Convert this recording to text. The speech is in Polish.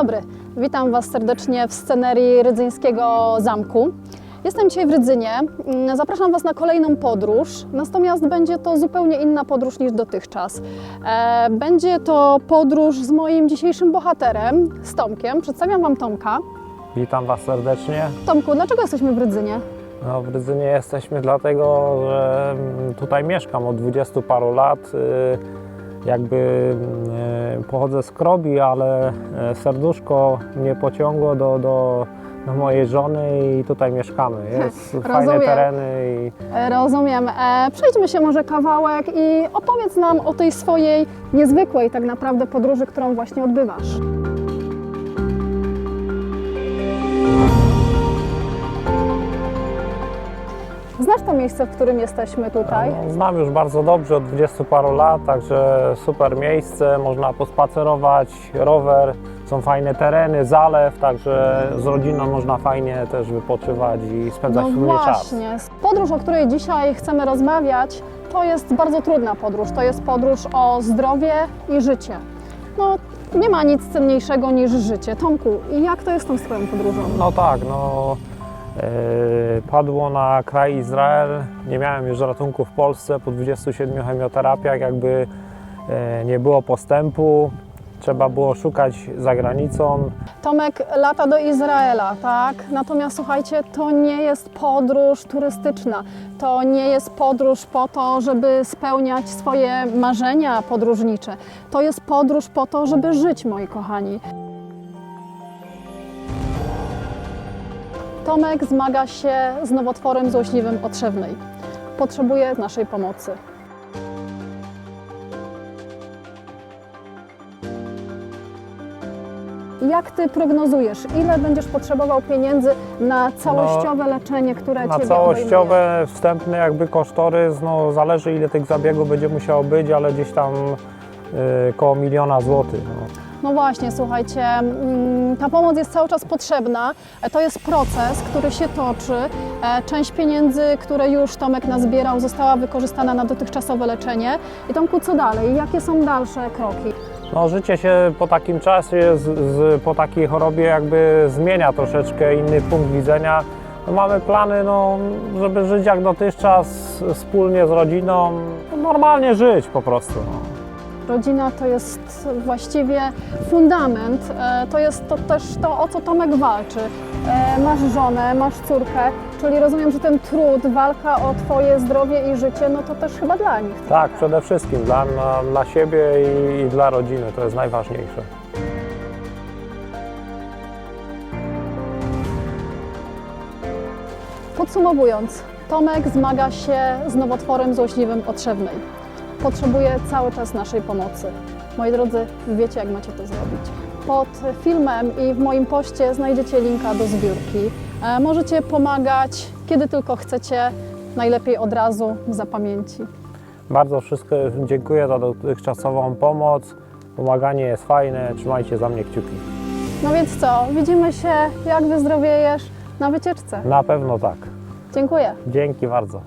dobry, witam Was serdecznie w scenerii Rydzyńskiego Zamku. Jestem dzisiaj w Rydzynie, Mm, zapraszam Was na kolejną podróż, natomiast będzie to zupełnie inna podróż niż dotychczas. E, Będzie to podróż z moim dzisiejszym bohaterem, z Tomkiem. Przedstawiam Wam Tomka. Witam Was serdecznie. Tomku, dlaczego jesteśmy w Rydzynie? No, w Rydzynie jesteśmy dlatego, że mm, tutaj mieszkam od 20 paru lat. Jakby y, pochodzę z Krobi, ale e, serduszko mnie pociągło do, do, do mojej żony i tutaj mieszkamy. Jest fajne tereny i E, Rozumiem. E, Przejdźmy się może kawałek i opowiedz nam o tej swojej niezwykłej tak naprawdę podróży, którą właśnie odbywasz. Znasz to miejsce, w którym jesteśmy tutaj? no, znam już bardzo dobrze od 20 paru lat, także super miejsce, można pospacerować, rower, są fajne tereny, zalew, także z rodziną można fajnie też wypoczywać i spędzać No wspólnie czas. właśnie. Podróż, o której dzisiaj chcemy rozmawiać, to jest bardzo trudna podróż. To jest podróż o zdrowie i życie. No, nie ma nic cenniejszego niż życie. Tomku, jak to jest z tą swoją podróżą? No tak, no padło na kraj Izrael, nie miałem już ratunku w Polsce po 27 chemioterapiach, jakby yy, nie było postępu, trzeba było szukać za granicą. Tomek lata do Izraela, tak? Natomiast słuchajcie, to nie jest podróż turystyczna. To nie jest podróż po to, żeby spełniać swoje marzenia podróżnicze. To jest podróż po to, żeby żyć, moi kochani. Tomek zmaga się z nowotworem złośliwym otrzewnej. Potrzebuje naszej pomocy. Jak ty prognozujesz, ile będziesz potrzebował pieniędzy na całościowe leczenie, które Na ciebie całościowe, wstępne jakby kosztorys, no zależy ile tych zabiegów będzie musiało być, ale gdzieś tam yy, koło miliona złotych. No. No właśnie, słuchajcie, mm, ta pomoc jest cały czas potrzebna. To jest proces, który się toczy. E, Część pieniędzy, które już Tomek nazbierał, została wykorzystana na dotychczasowe leczenie. I Tomku, co dalej? Jakie są dalsze kroki? No, życie się po takim czasie, z, z, po takiej chorobie jakby zmienia troszeczkę, inny punkt widzenia. No, mamy plany, no, żeby żyć jak dotychczas, wspólnie z rodziną, no, normalnie żyć po prostu. No. Rodzina to jest właściwie fundament, e, to jest to też to, o co Tomek walczy. E, Masz żonę, masz córkę, czyli rozumiem, że ten trud, walka o Twoje zdrowie i życie, no to też chyba dla nich. Tak, przede wszystkim dla, dla siebie i, i dla rodziny, to jest najważniejsze. Podsumowując, Tomek zmaga się z nowotworem złośliwym otrzewnej. Potrzebuje cały czas naszej pomocy. Moi drodzy, wiecie jak macie to zrobić. Pod filmem i w moim poście znajdziecie linka do zbiórki. E, Możecie pomagać kiedy tylko chcecie, najlepiej od razu za pamięci. Bardzo wszystko dziękuję za dotychczasową pomoc. Pomaganie jest fajne, trzymajcie za mnie kciuki. No więc co, widzimy się jak wyzdrowiejesz na wycieczce. Na pewno tak. Dziękuję. Dzięki bardzo.